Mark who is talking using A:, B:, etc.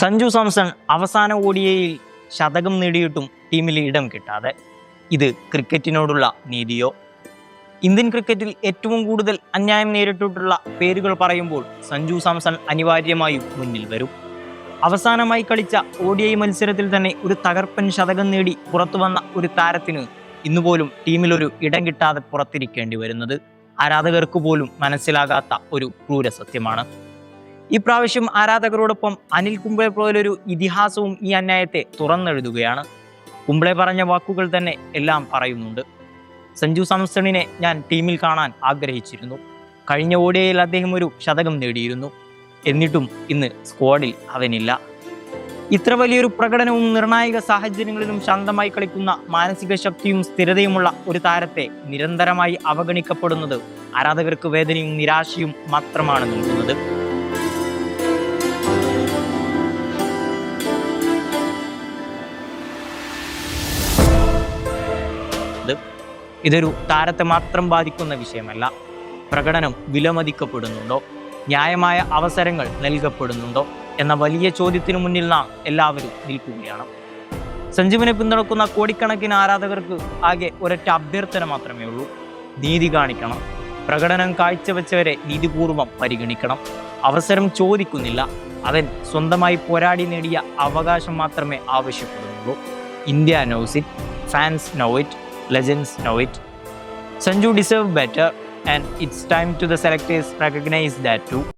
A: സഞ്ജു സാംസൺ അവസാന ഓഡിയയിൽ ശതകം നേടിയിട്ടും ടീമിൽ ഇടം കിട്ടാതെ. ഇത് ക്രിക്കറ്റിനോടുള്ള നീതിയോ? ഇന്ത്യൻ ക്രിക്കറ്റിൽ ഏറ്റവും കൂടുതൽ അന്യായം നേരിട്ടിട്ടുള്ള പേരുകൾ പറയുമ്പോൾ സഞ്ജു സാംസൺ അനിവാര്യമായും മുന്നിൽ വരും. അവസാനമായി കളിച്ച ഓഡിഐ മത്സരത്തിൽ തന്നെ ഒരു തകർപ്പൻ ശതകം നേടി പുറത്തു വന്ന ഒരു താരത്തിന് ഇന്നുപോലും ടീമിലൊരു ഇടം കിട്ടാതെ പുറത്തിരിക്കേണ്ടി വരുന്നത്. ആരാധകർക്ക് പോലും മനസ്സിലാകാത്ത ഒരു ക്രൂര സത്യമാണ്. ഇപ്രാവശ്യം ആരാധകരോടൊപ്പം അനിൽ കുംബ്ലെ പോലൊരു ഇതിഹാസവും ഈ അന്യായത്തെ തുറന്നെഴുതുകയാണ്. കുംബ്ലെ പറഞ്ഞ വാക്കുകൾ തന്നെ എല്ലാം പറയുന്നുണ്ട്. സഞ്ജു സാംസണിനെ ഞാൻ ടീമിൽ കാണാൻ ആഗ്രഹിച്ചിരുന്നു. കഴിഞ്ഞ ഓടിയയിൽ അദ്ദേഹം ഒരു ശതകം നേടിയിരുന്നു. എന്നിട്ടും ഇന്ന് സ്ക്വാഡിൽ അവനില്ല. ഇത്ര വലിയൊരു പ്രകടനവും നിർണായക സാഹചര്യങ്ങളിലും ശാന്തമായി കളിക്കുന്ന മാനസിക ശക്തിയും സ്ഥിരതയുമുള്ള ഒരു താരത്തെ നിരന്തരമായി അവഗണിക്കപ്പെടുന്നത് ആരാധകർക്ക് വേദനയും നിരാശയും മാത്രമാണ് നൽകുന്നത്. ഇത് ഇതൊരു താരത്തെ മാത്രം ബാധിക്കുന്ന വിഷയമല്ല. പ്രകടനം വിലമതിക്കപ്പെടുന്നുണ്ടോ? ന്യായമായ അവസരങ്ങൾ നൽകപ്പെടുന്നുണ്ടോ? എന്ന വലിയ ചോദ്യത്തിനു മുന്നിൽ നാം എല്ലാവരും നിൽക്കുകയാണ്. സഞ്ജീവിനെ പിന്തുണക്കുന്ന കോടിക്കണക്കിന് ആരാധകർക്ക് ആകെ ഒരൊറ്റ അഭ്യർത്ഥന മാത്രമേ ഉള്ളൂ. നീതി കാണിക്കണം. പ്രകടനം കാഴ്ചവെച്ചവരെ നീതിപൂർവം പരിഗണിക്കണം. അവസരം ചോദിക്കുന്നില്ല. അവൻ സ്വന്തമായി പോരാടി നേടിയ അവകാശം മാത്രമേ ആവശ്യപ്പെടുന്നുള്ളൂ. India knows it. Fans no legends know it. Sanju deserved better, and it's time to the selectors recognize that too.